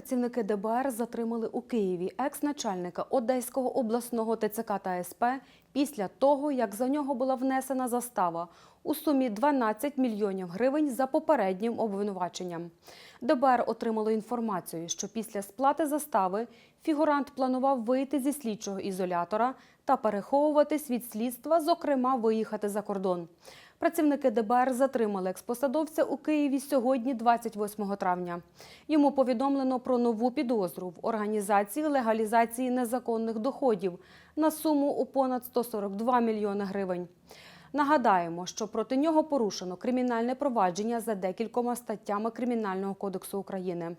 Працівники ДБР затримали у Києві екс-начальника Одеського обласного ТЦК та СП після того, як за нього була внесена застава у сумі 12 мільйонів гривень за попереднім обвинуваченням. ДБР отримало інформацію, що після сплати застави фігурант планував вийти зі слідчого ізолятора та переховуватись від слідства, зокрема виїхати за кордон. Працівники ДБР затримали експосадовця у Києві сьогодні, 28 травня. Йому повідомлено про нову підозру в організації легалізації незаконних доходів на суму у понад 142 мільйони гривень. Нагадаємо, що проти нього порушено кримінальне провадження за декількома статтями Кримінального кодексу України.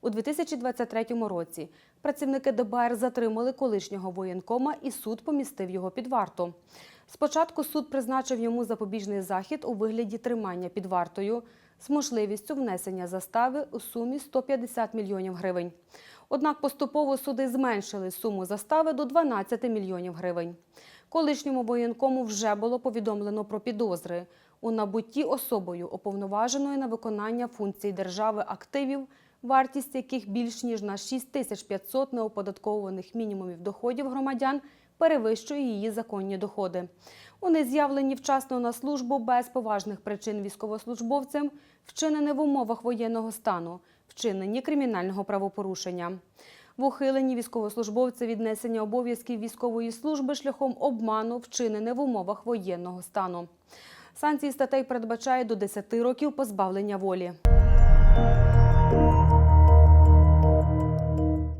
У 2023 році працівники ДБР затримали колишнього воєнкома і суд помістив його під варту. Спочатку суд призначив йому запобіжний захід у вигляді тримання під вартою з можливістю внесення застави у сумі 150 мільйонів гривень. Однак поступово суди зменшили суму застави до 12 мільйонів гривень. Колишньому воєнкому вже було повідомлено про підозри у набутті особою, уповноваженою на виконання функцій держави активів, вартість яких більш ніж на 6500 неоподатковуваних мінімумів доходів громадян перевищує її законні доходи. Вони з'явлені вчасно на службу без поважних причин військовослужбовцем, вчинені в умовах воєнного стану, вчинені кримінального правопорушення. В ухиленні військовослужбовця віднесення обов'язків військової служби шляхом обману, вчинене в умовах воєнного стану. Санкції статей передбачає до 10 років позбавлення волі.